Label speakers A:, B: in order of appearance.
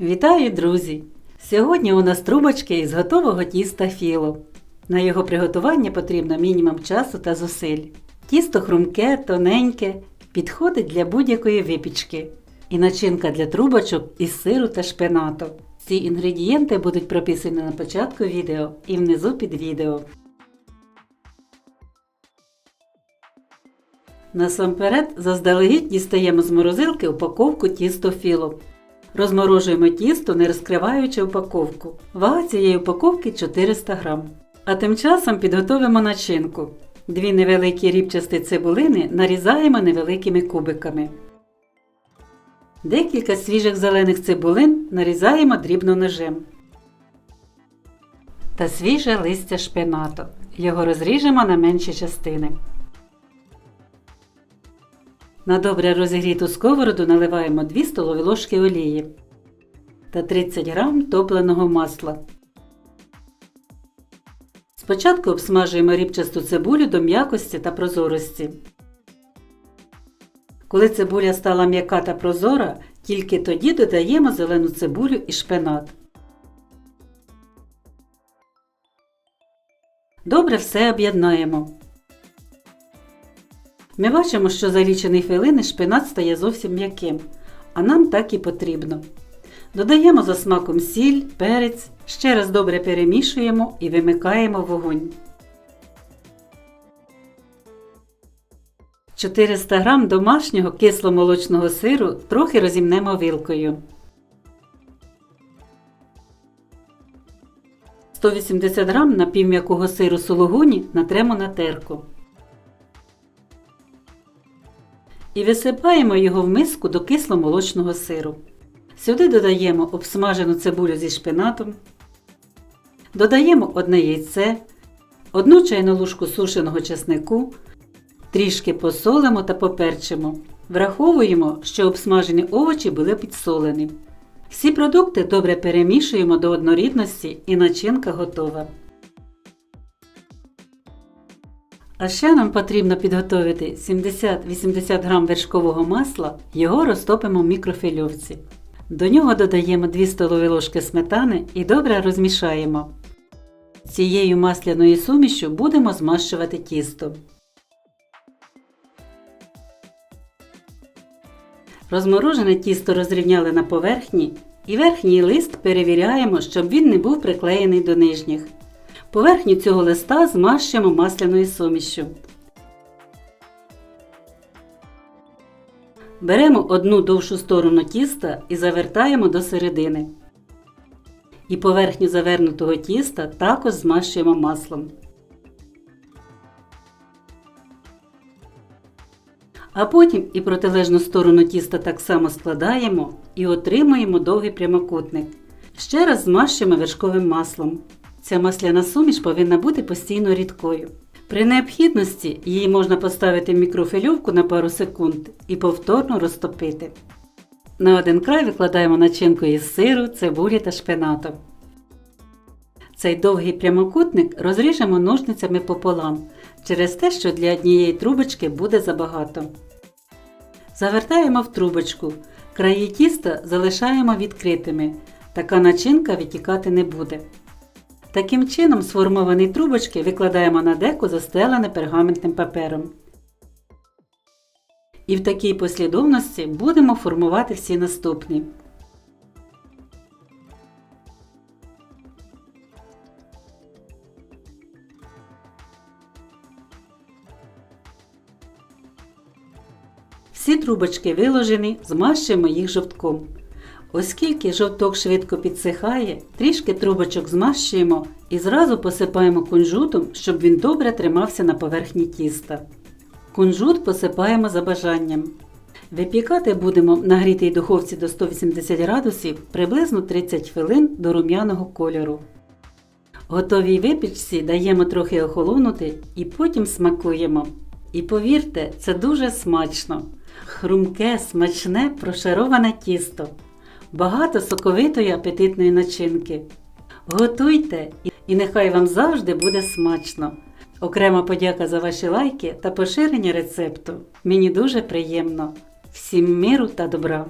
A: Вітаю, друзі! Сьогодні у нас трубочки із готового тіста філо. На його приготування потрібно мінімум часу та зусиль. Тісто хрумке, тоненьке, підходить для будь-якої випічки. І начинка для трубочок із сиру та шпинату. Ці інгредієнти будуть прописані на початку відео і внизу під відео. Насамперед заздалегідь дістаємо з морозилки упаковку тісто філо. Розморожуємо тісто, не розкриваючи упаковку. Вага цієї упаковки 400 грам. А тим часом підготовимо начинку. Дві невеликі рібчасті цибулини нарізаємо невеликими кубиками. Декілька свіжих зелених цибулин нарізаємо дрібно ножем. Та свіже листя шпинату. Його розріжемо на менші частини. На добре розігріту сковороду наливаємо 2 столові ложки олії та 30 г топленого масла. Спочатку обсмажуємо рібчасту цибулю до м'якості та прозорості. Коли цибуля стала м'яка та прозора, тільки тоді додаємо зелену цибулю і шпинат. Добре все об'єднаємо. Ми бачимо, що за лічені хвилини шпинат стає зовсім м'яким, а нам так і потрібно. Додаємо за смаком сіль, перець, ще раз добре перемішуємо і вимикаємо вогонь. 400 г домашнього кисломолочного сиру трохи розімнемо вилкою. 180 г напівм'якого сиру сулугуні натремо на терку. І висипаємо його в миску до кисломолочного сиру. Сюди додаємо обсмажену цибулю зі шпинатом, додаємо одне яйце, одну чайну ложку сушеного чеснику, трішки посолимо та поперчимо. Враховуємо, що обсмажені овочі були підсолені. Всі продукти добре перемішуємо до однорідності і начинка готова. А ще нам потрібно підготувати 70-80 г вершкового масла, його розтопимо в мікрофильовці. До нього додаємо 2 столові ложки сметани і добре розмішаємо. Цією масляною сумішю будемо змащувати тісто. Розморожене тісто розрівняли на поверхні і верхній лист перевіряємо, щоб він не був приклеєний до нижніх. Поверхню цього листа змащуємо масляною сумішю. Беремо одну довшу сторону тіста і завертаємо до середини. І поверхню завернутого тіста також змащуємо маслом. А потім і протилежну сторону тіста так само складаємо і отримуємо довгий прямокутник. Ще раз змащуємо вершковим маслом. Ця масляна суміш повинна бути постійно рідкою. При необхідності її можна поставити в мікрофильовку на пару секунд і повторно розтопити. На один край викладаємо начинку із сиру, цибулі та шпинату. Цей довгий прямокутник розріжемо ножницями пополам через те, що для однієї трубочки буде забагато. Завертаємо в трубочку. Краї тіста залишаємо відкритими. Така начинка відтікати не буде. Таким чином сформовані трубочки викладаємо на деко застелене пергаментним папером. І в такій послідовності будемо формувати всі наступні. Всі трубочки виложені, змащуємо їх жовтком. Оскільки жовток швидко підсихає, трішки трубочок змащуємо і зразу посипаємо кунжутом, щоб він добре тримався на поверхні тіста. Кунжут посипаємо за бажанням. Випікати будемо в нагрітій духовці до 180 градусів приблизно 30 хвилин до рум'яного кольору. Готовій випічці даємо трохи охолонути і потім смакуємо. І повірте, це дуже смачно. Хрумке, смачне, прошароване тісто багато соковитої апетитної начинки. Готуйте і нехай вам завжди буде смачно! Окрема подяка за ваші лайки та поширення рецепту. Мені дуже приємно. Всім миру та добра!